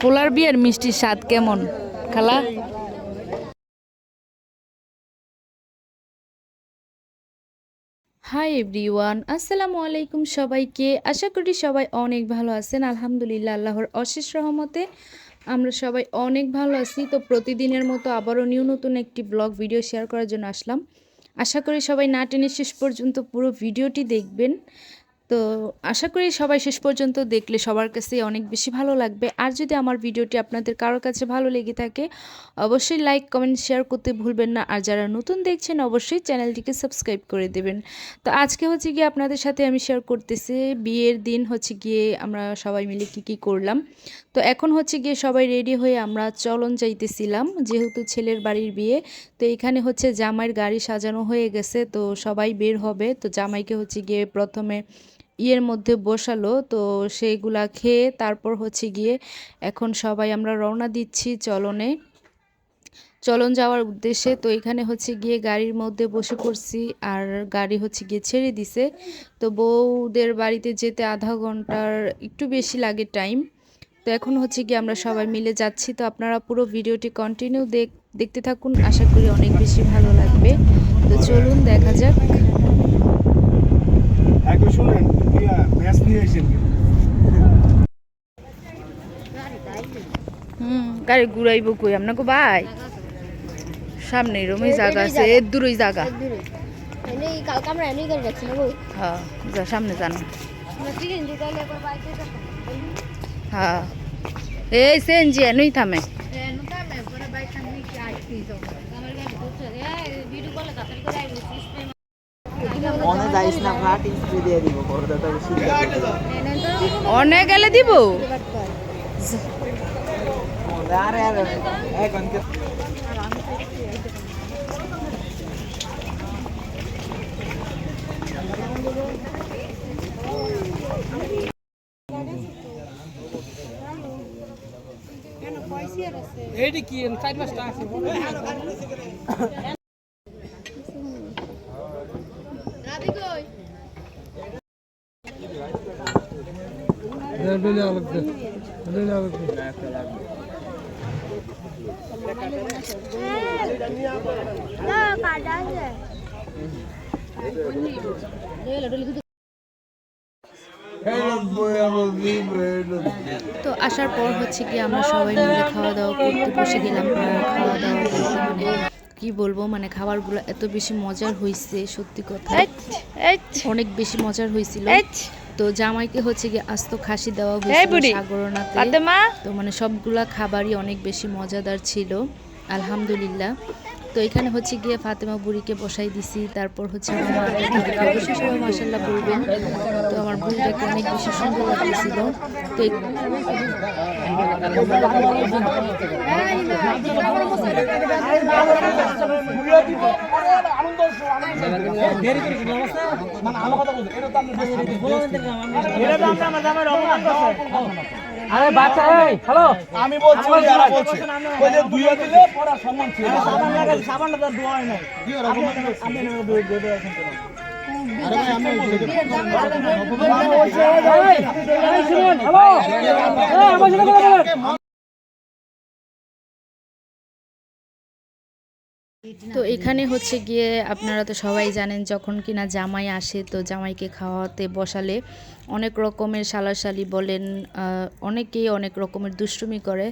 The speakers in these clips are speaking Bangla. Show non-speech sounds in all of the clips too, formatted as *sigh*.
পোলার বিয়ের মিষ্টির স্বাদ কেমন? খালা? হাই এভরিওয়ান আসসালামু আলাইকুম সবাইকে। আশা করি সবাই অনেক ভালো আছেন। আলহামদুলিল্লাহ আল্লাহর অশেষ রহমতে। আমরা সবাই অনেক ভালো আছি। তো প্রতিদিনের মতো আবারও নিউ নতুন একটি ব্লগ ভিডিও শেয়ার করার জন্য আসলাম। আশা করি সবাই না টেনে শেষ পর্যন্ত পুরো ভিডিওটি দেখবেন। তো আশা করি সবাই শেষ পর্যন্ত দেখলে সবার কাছে অনেক বেশি ভালো লাগবে। আর যদি আমার ভিডিওটি আপনাদের কারোর কাছে ভালো লেগে থাকে, অবশ্যই লাইক কমেন্ট শেয়ার করতে ভুলবেন না। আর যারা নতুন দেখছেন, অবশ্যই চ্যানেলটিকে সাবস্ক্রাইব করে দেবেন। তো আজকে হচ্ছে গিয়ে আপনাদের সাথে আমি শেয়ার করতেছি, বিয়ের দিন হচ্ছে গিয়ে আমরা সবাই মিলে কি কি করলাম। তো এখন হচ্ছে গিয়ে সবাই রেডি হয়ে আমরা চলন যাইতেছিলাম, যেহেতু ছেলের বাড়ির বিয়ে। তো এখানে হচ্ছে জামাইয়ের গাড়ি সাজানো হয়ে গেছে, তো সবাই বের হবে। তো জামাইকে হচ্ছে গিয়ে প্রথমে ইয়ের মধ্যে বসালো। তো সেইগুলা খেয়ে তারপর হচ্ছে গিয়ে এখন সবাই আমরা রওনা দিচ্ছি চলনে। চলন যাওয়ার উদ্দেশ্যে তো এখানে হচ্ছে গিয়ে গাড়ির মধ্যে বসে পড়ছি আর গাড়ি হচ্ছে গিয়ে ছেড়ে দিছে। তো বউদের বাড়িতে যেতে আধা ঘণ্টার একটু বেশি লাগে টাইম। তো এখন হচ্ছে গিয়ে আমরা সবাই মিলে যাচ্ছি। তো আপনারা পুরো ভিডিওটি কন্টিনিউ দেখ, দেখতে থাকুন। আশা করি অনেক বেশি ভালো লাগবে। তো চলুন দেখা যাক। শুনেন। ম্যাচ নিয়ে এসেছেন হুম গাড়ি ঘুরাইব কই? আপনাকে ভাই? সামনে রুমে জায়গা আছে এর দূরই জায়গা হ্যাঁ যা সামনে জানো। হ্যাঁ। এই সেনজি এনই থামে মনে যাইস না ফ্ল্যাট স্প্রে দিয়ে দিব পর্দাটা বেশি অনেক গেলে দিব? আরে আরে এখন কে না কাটা আছে তো আসার পর হচ্ছে কি আমরা সবাই মিলে খাওয়া দাওয়া করতে বসে গেলাম খাওয়া দাওয়া মানে কি বলব মানে খাবারগুলো এত বেশি মজার হয়েছে সত্যি কথা। অনেক বেশি মজার হয়েছিল তো জামাইকে হচ্ছে গিয়ে আস্ত খাসি দেওয়া হয়েছিল সাগরনাতে তো মানে সবগুলা খাবারই অনেক বেশি মজাদার ছিল। আলহামদুলিল্লাহ। তো এখানে হচ্ছে গিয়ে ফাতেমা বুড়িকে বসাই দিছি, তারপর হচ্ছে আমার বলবেন তো আমার বুড়িটাকে অনেক বেশি সুন্দর লাগতেছিল। তো আরে বাচ্চা এই হ্যালো আমি বলছি যারা বলছি ওই যে দুইয়া দিলে পড়া সম্মান ছিল সাবান লাগাই সাবানটা তো ধোয়া হয় নাই আমি ধুয়ে ধুয়ে দিয়েছেন কেন তো এখানে হচ্ছে গিয়ে আপনারা তো সবাই জানেন যখন কিনা জামাই আসে তো জামাইকে খাওয়াতে বসালে অনেক রকমের সালাশালি বলেন অনেকেই অনেক রকমের দুষ্টুমি করে।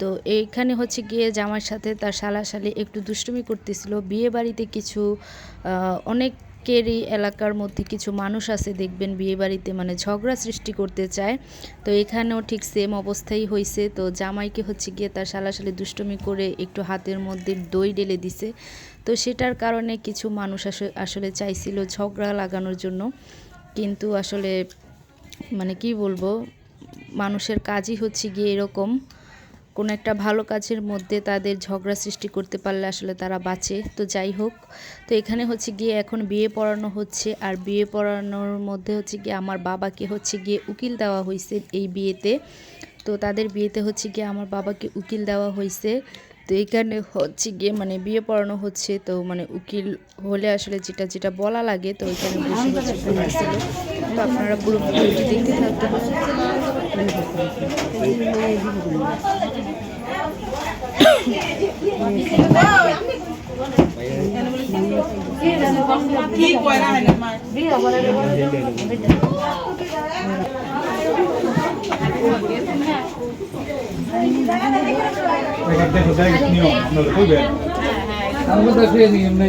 তো এইখানে হচ্ছে গিয়ে জামার সাথে তার সালাশালি একটু দুষ্টুমি করতেছিল। বিয়ে বাড়িতে কিছু আহ, অনেকেরই এলাকার মধ্যে কিছু মানুষ আছে দেখবেন বিয়ে বাড়িতে মানে ঝগড়া সৃষ্টি করতে চায়। তো এখানেও ঠিক সেম অবস্থাই হয়েছে তো জামাইকে হচ্ছে গিয়ে তার সালাসালি দুষ্টুমি করে একটু হাতের মধ্যে দই ঢেলে দিছে। তো সেটার কারণে কিছু মানুষ আস- আসলে চাইছিল ঝগড়া লাগানোর জন্য। কিন্তু আসলে মানে কি বলব মানুষের কাজই হচ্ছে গিয়ে এরকম। কোনো একটা ভালো কাজের মধ্যে তাদের ঝগড়া সৃষ্টি করতে পারলে আসলে তারা বাঁচে। তো যাই হোক, তো এখানে হচ্ছে গিয়ে এখন বিয়ে পড়ানো হচ্ছে। আর বিয়ে পড়ানোর মধ্যে হচ্ছে গিয়ে আমার বাবাকে হচ্ছে গিয়ে উকিল দেওয়া হয়েছে এই বিয়েতে। তো তাদের বিয়েতে হচ্ছে গিয়ে আমার বাবাকে উকিল দেওয়া হয়েছে তো এখানে হচ্ছে গিয়ে মানে বিয়ে পড়ানো হচ্ছে। তো মানে উকিল হলে আসলে যেটা যেটা বলা লাগে, তো এখানে বসে বলতেছিল তো আপনারা পুরো দেখো দেখ নিও আপনারা কইবেন আমি তো ফিরে নিই এমনি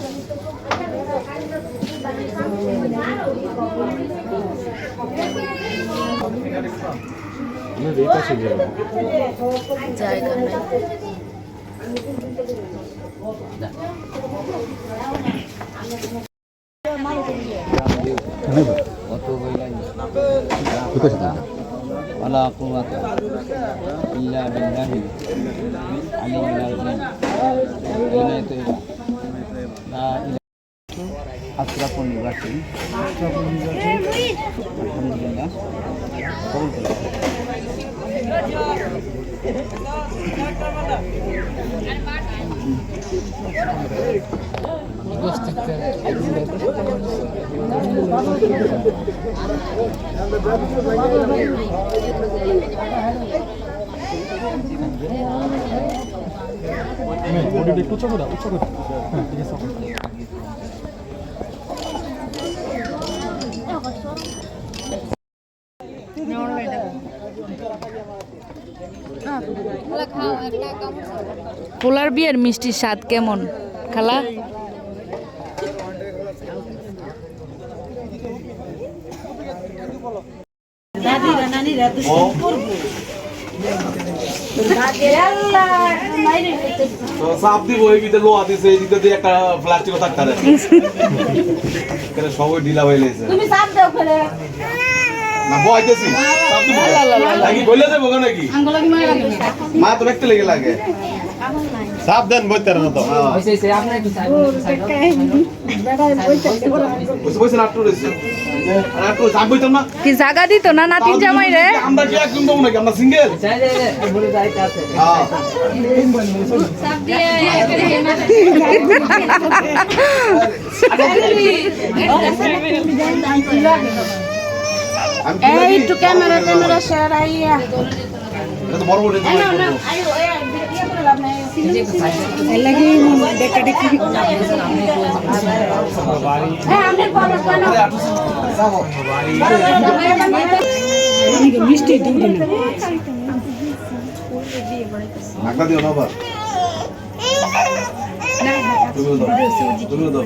জায়গা নাই কত বইলাই ওয়ালা কুওয়াতা ইল্লা বিল্লাহি আলিয়্যিল আযীম ইলাইহি লা ইলাহা আশরাফুল নিবাসী আলহামদুলিল্লাহ কবুল করুন বডিটা একটু উঁচু করে উঁচু করে হ্যাঁ ঠিক আছে পোলার বিয়ের মিষ্টির স্বাদ কেমন? খালা? দিব এই লোহা দিছে এই একটা প্লাস্টিকও থাকতে *laughs* সবাই ঢিলা হয়ে লেগেছে তুমি চাপ দাও ফেলে না বইতেছি নাকি বলে দেবো নাকি? মা তো দেখতে লেগে লাগে। দেন বইতে না তো। বইতাম না কি জাগা দিত না নাতিন জামাই রে? আমরা কি একজন দেবো নাকি? আমরা সিঙ্গেল হ্যাঁ। আমি এই একটু ক্যামেরা ক্যামেরা শেয়ার আইয়া বড় দিও না আবার দাও দাও।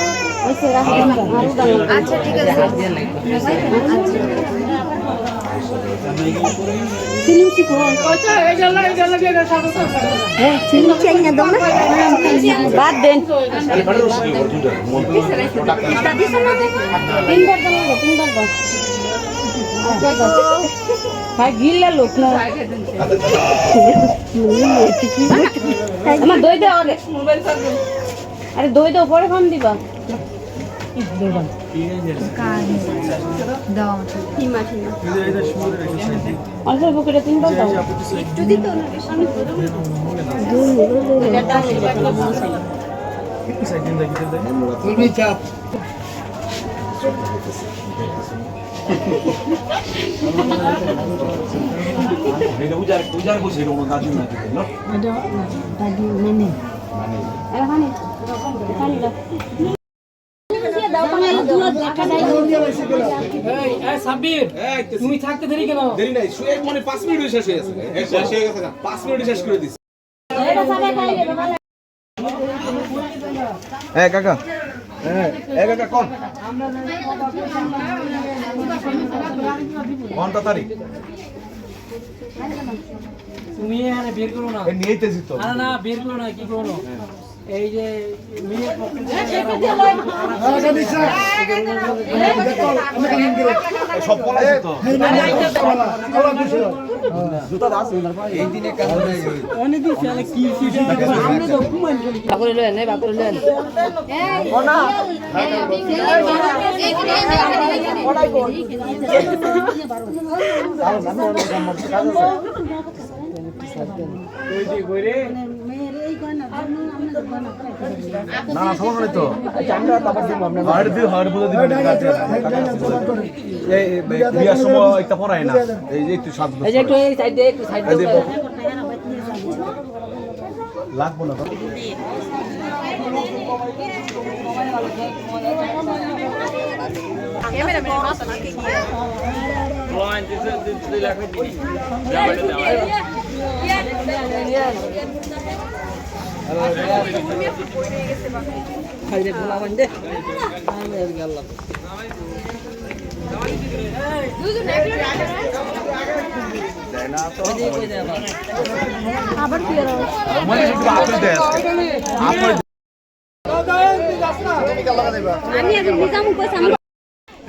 আচ্ছা ঠিক আছে। বাদ দেন। ভাই, গিল্লা লোক না। আমার দই দাও আরে। দই দাও, পরে খাম দিবা। অল্প পুকুরে তিনবার দাও এটা উজার উজার বসে কাজ না না পানি দাও পানি দাও এই, এই, সাব্বির তুমি থাকতে দেরি কেন? দেরি নাই শুয়ে মানে পাঁচ মিনিট শেষ হয়ে গেছে শেষ হয়ে গেছে পাঁচ মিনিট শেষ করে দিছি। হ্যাঁ কাকা কোন কোনটা তারিখ। তুমি এখানে বের করো না। এ নিয়েইতেছি তো। আরে না বের করো না কি করো? এই যে মেয়ের পক্ষে যে সব বলা তো না না সমস্যা নেই তো। হাড় দিয়ে হাড় বুঝে দিবেন এই বিয়ার সময় একটা পড়ায় না। এই যে একটু সাজ এই যে একটু এই সাইড দিয়ে একটু সাইড দিয়ে লাগবো না মানে একটু আপনি দেন আপনি আমি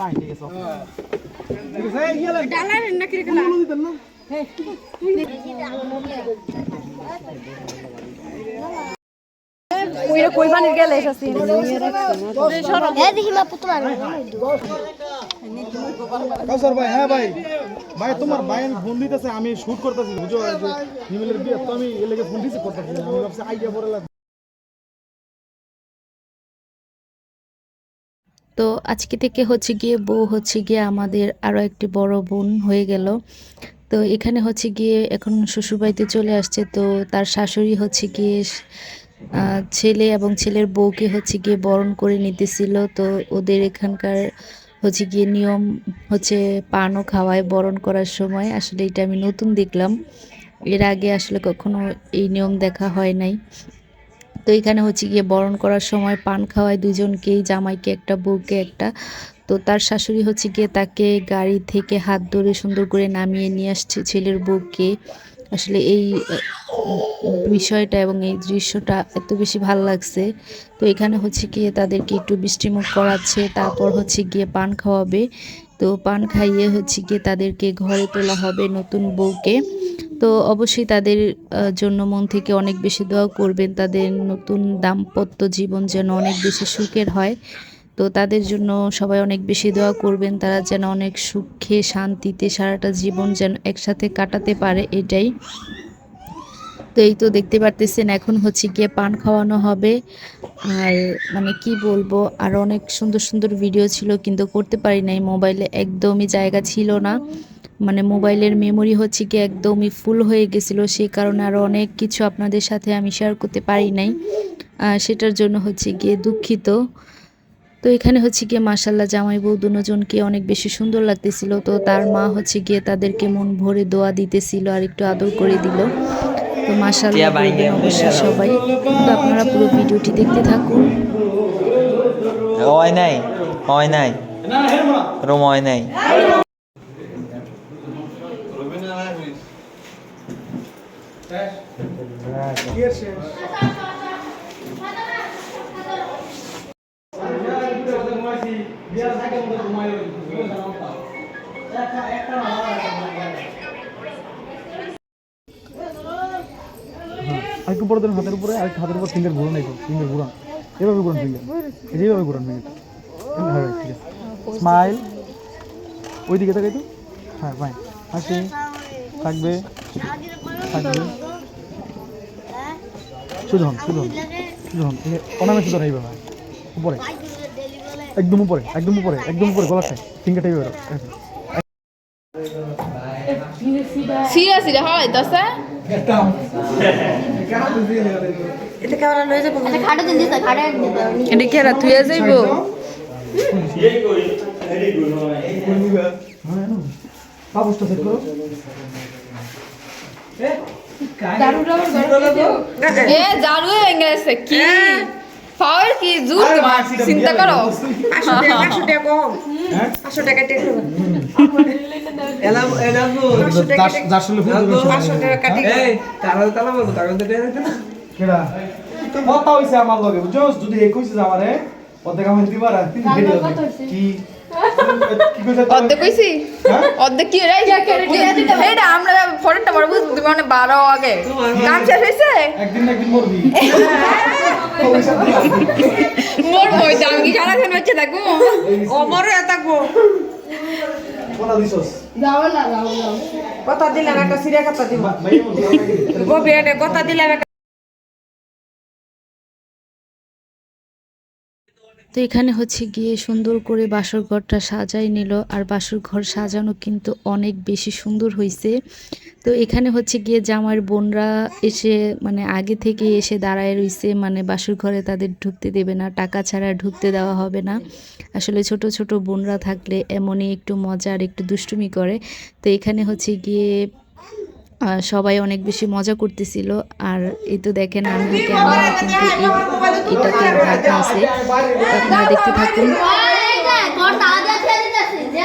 ভাই হ্যাঁ তোমার আমি আমি শুট করতেছি বুঝো আমি ফোন রিসিভ করতেছি আমি ভাবছি পরে তো আজকে থেকে হচ্ছে গিয়ে বউ হচ্ছে গিয়ে আমাদের আরও একটি বড় বোন হয়ে গেল। তো এখানে হচ্ছে গিয়ে এখন শ্বশুরবাড়িতে চলে আসছে। তো তার শাশুড়ি হচ্ছে গিয়ে ছেলে এবং ছেলের বউকে হচ্ছে গিয়ে বরণ করে নিতেছিল। তো ওদের এখানকার হচ্ছে গিয়ে নিয়ম হচ্ছে পানও খাওয়ায় বরণ করার সময়। আসলে এটা আমি নতুন দেখলাম। এর আগে আসলে কখনো এই নিয়ম দেখা হয় নাই। তো এখানে হচ্ছে গিয়ে বরণ করার সময় পান খাওয়ায় দুজনকেই, জামাইকে একটা, বউকে একটা। তো তার শাশুড়ি হচ্ছে গিয়ে তাকে গাড়ি থেকে হাত ধরে সুন্দর করে নামিয়ে নিয়ে আসছে ছেলের বউকে। আসলে এই বিষয়টা এবং এই দৃশ্যটা এত বেশি ভালো লাগছে। তো এখানে হচ্ছে গিয়ে তাদেরকে একটু বৃষ্টিমুখ করাচ্ছে, তারপর হচ্ছে গিয়ে পান খাওয়াবে। তো পান খাইয়ে হচ্ছে গিয়ে তাদেরকে ঘরে তোলা হবে নতুন বউকে। তো অবশ্যই তাদের জন্য মন থেকে অনেক বেশি দোয়া করবেন। তাদের নতুন দাম্পত্য জীবন যেন অনেক বেশি সুখের হয়। তো তাদের জন্য সবাই অনেক বেশি দোয়া করবেন। তারা যেন অনেক সুখে, শান্তিতে সারাটা জীবন যেন একসাথে কাটাতে পারে এটাই। তো এই তো দেখতে পারতেছেন, এখন হচ্ছে গিয়ে পান খাওয়ানো হবে। আর মানে কি বলব, আর অনেক সুন্দর সুন্দর ভিডিও ছিল, কিন্তু করতে পারি নাই। মোবাইলে একদমই জায়গা ছিল না। মানে মোবাইলের মেমোরি হচ্ছে কি একদমই ফুল হয়ে গেছিল সেই কারণে আরও অনেক কিছু আপনাদের সাথে আমি শেয়ার করতে পারি নাই। সেটার জন্য হচ্ছে গিয়ে দুঃখিত। তো এখানে হচ্ছে গিয়ে মাসাল্লাহ জামাই বউ দুজনকে অনেক বেশি সুন্দর লাগতেছিল। তো তার মা হচ্ছে গিয়ে তাদেরকে মন ভরে দোয়া দিতেছিল আর একটু আদর করে দিল। তো মাসাল্লাহ অবশ্যই সবাই। তো আপনারা পুরো ভিডিওটি দেখতে থাকুন। হয় নাই হয় নাই রুম হয় নাই। বিয়ের শেষ আরেকটু পরে ধরুন, হাতের উপরে, আরেকটু হাতের উপর ফিঙ্গার ঘুরান এই ফিঙ্গার ঘুরান। এভাবে ঘুরান ফিঙ্গার এইভাবে ঘুরান ফিঙ্গার হ্যাঁ ঠিক আছে। স্মাইল ওই দিকে তাকাই তো। হ্যাঁ ফাইন হাসি। থাকবে। থাকবে। শুধু হন শুধু হন শুধু হন। অনামে শুধু এইভাবে উপরে। একদম উপরে একদম উপরে একদম উপরে গলাটায় ফিঙ্গারটা এইভাবে সিরা সিরা হয় দশা খাটে দিন দিস খাটে দিন এটা কি হয়ে যাইব বাবুসটা সেট করো। এ জারু গেছে কি পাওয়ার কি জুর চিন্তা করো। যার সঙ্গে ফোন কেডা? কথা হইছে আমার লগে বুঝছ যদি কইছিস আমারে অর্ধেক আমার দিবার কি? *laughs* অর্ধেক কইছি হ্যাঁ? অর্ধেক কি রে এটা আমরা ফরেনটা বড় বুঝতে মানে বারো আগে। কাম শেষ হয়েছে একদিন না একদিন মরবি। মোর মই দাম কি সারাক্ষণ হচ্ছে থাকব। কোনা দিছস? কথা দিলাম একটা সিরিয়া কথা দিব। কথা দিলাম তো এখানে হচ্ছে গিয়ে সুন্দর করে বাসর ঘরটা সাজাই নিল, আর বাসর ঘর সাজানো কিন্তু অনেক বেশি সুন্দর হয়েছে তো এখানে হচ্ছে গিয়ে জামাইয়ের বোনরা এসে মানে আগে থেকে এসে দাঁড়ায় রইছে মানে বাসর ঘরে তাদের ঢুকতে দেবে না, টাকা ছাড়া ঢুকতে দেওয়া হবে না। আসলে ছোট ছোট বোনরা থাকলে এমনই একটু মজা আর একটু দুষ্টুমি করে। তো এখানে হচ্ছে গিয়ে সবাই অনেক বেশি মজা করতেছিল। আর এই তো দেখেন আমি ক্যামেরা কিন্তু এই- এটাতে আছে। আপনারা দেখতে থাকুন। ঘর তালা দিয়ে ছেড়ে দিতেছে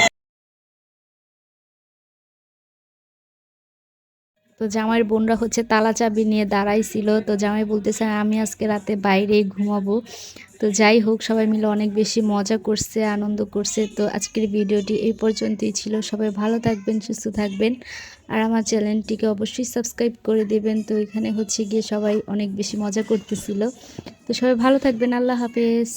*laughs* তো জামাইয়ের বোনরা হচ্ছে তালা চাবি নিয়ে দাঁড়াইছিল। তো জামাই বলতেছে, আমি আজকে রাতে বাইরে ঘুমাবো। তো যাই হোক, সবাই মিলে অনেক বেশি মজা করছে, আনন্দ করছে। তো আজকের ভিডিওটি এই পর্যন্তই ছিল। সবাই ভালো থাকবেন, সুস্থ থাকবেন। আর আমার চ্যানেলটিকে অবশ্যই সাবস্ক্রাইব করে দেবেন। তো এখানে হচ্ছে গিয়ে সবাই অনেক বেশি মজা করতেছিল। তো সবাই ভালো থাকবেন। আল্লাহ হাফেজ।